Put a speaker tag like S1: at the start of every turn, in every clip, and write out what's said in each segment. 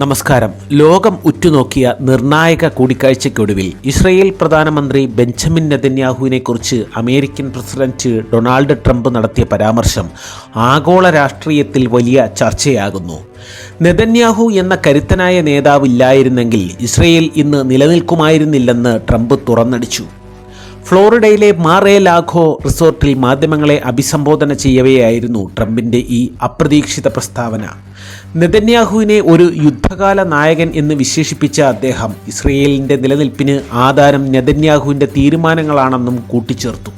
S1: നമസ്കാരം. ലോകം ഉറ്റുനോക്കിയ നിർണായക കൂടിക്കാഴ്ചയ്ക്കൊടുവിൽ ഇസ്രയേൽ പ്രധാനമന്ത്രി ബെഞ്ചമിൻ നെതന്യാഹുവിനെ കുറിച്ച് അമേരിക്കൻ പ്രസിഡന്റ് ഡൊണാൾഡ് ട്രംപ് നടത്തിയ പരാമർശം ആഗോള രാഷ്ട്രീയത്തിൽ വലിയ ചർച്ചയാകുന്നു. നെതന്യാഹു എന്ന കരുത്തനായ നേതാവില്ലായിരുന്നെങ്കിൽ ഇസ്രയേൽ ഇന്ന് നിലനിൽക്കുമായിരുന്നില്ലെന്ന് ട്രംപ് തുറന്നടിച്ചു. ഫ്ലോറിഡയിലെ മാറേ ലാഖോ റിസോർട്ടിൽ മാധ്യമങ്ങളെ അഭിസംബോധന ചെയ്യവെയായിരുന്നു ട്രംപിന്റെ ഈ അപ്രതീക്ഷിത പ്രസ്താവന. നെതന്യാഹുവിനെ ഒരു യുദ്ധകാല നായകൻ എന്ന് വിശേഷിപ്പിച്ച അദ്ദേഹം ഇസ്രയേലിന്റെ നിലനിൽപ്പിന് ആധാരം നെതന്യാഹുവിന്റെ തീരുമാനങ്ങളാണെന്നും കൂട്ടിച്ചേർത്തു.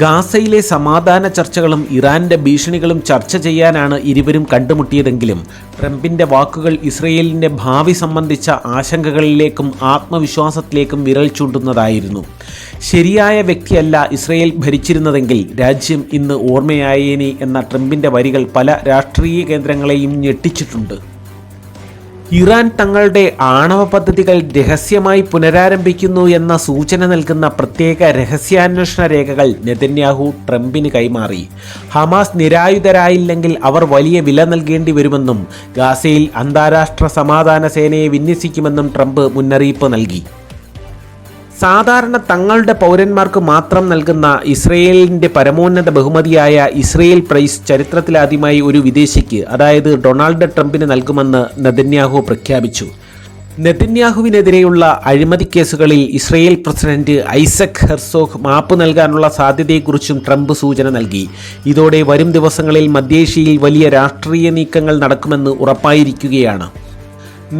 S1: ഗാസയിലെ സമാധാന ചർച്ചകളും ഇറാന്റെ ഭീഷണികളും ചർച്ച ചെയ്യാനാണ് ഇരുവരും കണ്ടുമുട്ടിയതെങ്കിലും ട്രംപിന്റെ വാക്കുകൾ ഇസ്രയേലിന്റെ ഭാവി സംബന്ധിച്ച ആശങ്കകളിലേക്കും ആത്മവിശ്വാസത്തിലേക്കും വിരൽ ചൂണ്ടുന്നതായിരുന്നു. ശരിയായ വ്യക്തിയല്ല ഇസ്രയേൽ ഭരിച്ചിരുന്നതെങ്കിൽ രാജ്യം ഇന്ന് ഓർമ്മയായേനി എന്ന ട്രംപിന്റെ വരികൾ പല രാഷ്ട്രീയ കേന്ദ്രങ്ങളെയും ഞെട്ടിച്ചിട്ടുണ്ട്. ഇറാൻ തങ്ങളുടെ ആണവ പദ്ധതികൾ രഹസ്യമായി പുനരാരംഭിക്കുന്നു എന്ന സൂചന നൽകുന്ന പ്രത്യേക രഹസ്യാന്വേഷണ രേഖകൾ നെതന്യാഹു ട്രംപിന് കൈമാറി. ഹമാസ് നിരായുധരായില്ലെങ്കിൽ അവർ വലിയ വില നൽകേണ്ടി വരുമെന്നും ഗാസയിൽ അന്താരാഷ്ട്ര സമാധാന സേനയെ വിന്യസിക്കുമെന്നും ട്രംപ് മുന്നറിയിപ്പ് നൽകി. സാധാരണ തങ്ങളുടെ പൗരന്മാർക്ക് മാത്രം നൽകുന്ന ഇസ്രയേലിന്റെ പരമോന്നത ബഹുമതിയായ ഇസ്രയേൽ പ്രൈസ് ചരിത്രത്തിലാദ്യമായി ഒരു വിദേശിക്ക് അതായത് ഡൊണാൾഡ് ട്രംപിന് നൽകുമെന്ന് നെതന്യാഹു പ്രഖ്യാപിച്ചു. നെതന്യാഹുവിനെതിരെയുള്ള അഴിമതി കേസുകളിൽ ഇസ്രയേൽ പ്രസിഡന്റ് ഐസക് ഹെർസോഗ് മാപ്പ് നൽകാനുള്ള സാധ്യതയെക്കുറിച്ചും ട്രംപ് സൂചന നൽകി. ഇതോടെ വരും ദിവസങ്ങളിൽ മധ്യേഷ്യയിൽ വലിയ രാഷ്ട്രീയ നീക്കങ്ങൾ നടക്കുമെന്ന് ഉറപ്പായിരിക്കുകയാണ്.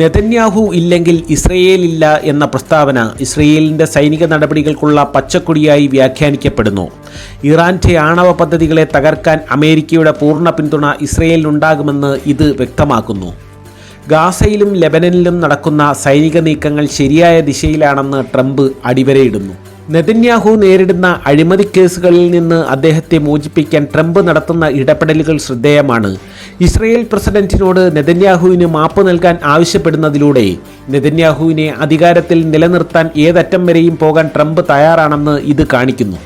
S1: നെതന്യാഹു ഇല്ലെങ്കിൽ ഇസ്രയേലില്ല എന്ന പ്രസ്താവന ഇസ്രയേലിന്റെ സൈനിക നടപടികൾക്കുള്ള പച്ചക്കൊടിയായി വ്യാഖ്യാനിക്കപ്പെടുന്നു. ഇറാന്റെ ആണവ പദ്ധതികളെ തകർക്കാൻ അമേരിക്കയുടെ പൂർണ പിന്തുണ ഇസ്രയേലിനുണ്ടാകുമെന്ന് ഇത് വ്യക്തമാക്കുന്നു. ഗാസയിലും ലെബനനിലും നടക്കുന്ന സൈനിക നീക്കങ്ങൾ ശരിയായ ദിശയിലാണെന്ന് ട്രംപ് അടിവരയിടുന്നു. നെതന്യാഹു നേരിടുന്ന അഴിമതി കേസുകളിൽ നിന്ന് അദ്ദേഹത്തെ മോചിപ്പിക്കാൻ ട്രംപ് നടത്തുന്ന ഇടപെടലുകൾ ശ്രദ്ധേയമാണ്. ഇസ്രയേൽ പ്രസിഡന്റിനോട് നെതന്യാഹുവിന് മാപ്പ് നൽകാൻ ആവശ്യപ്പെടുന്നതിലൂടെ നെതന്യാഹുവിനെ അധികാരത്തിൽ നിലനിർത്താൻ ഏതറ്റം വരെയും പോകാൻ ട്രംപ് തയ്യാറാണെന്ന് ഇത് കാണിക്കുന്നു.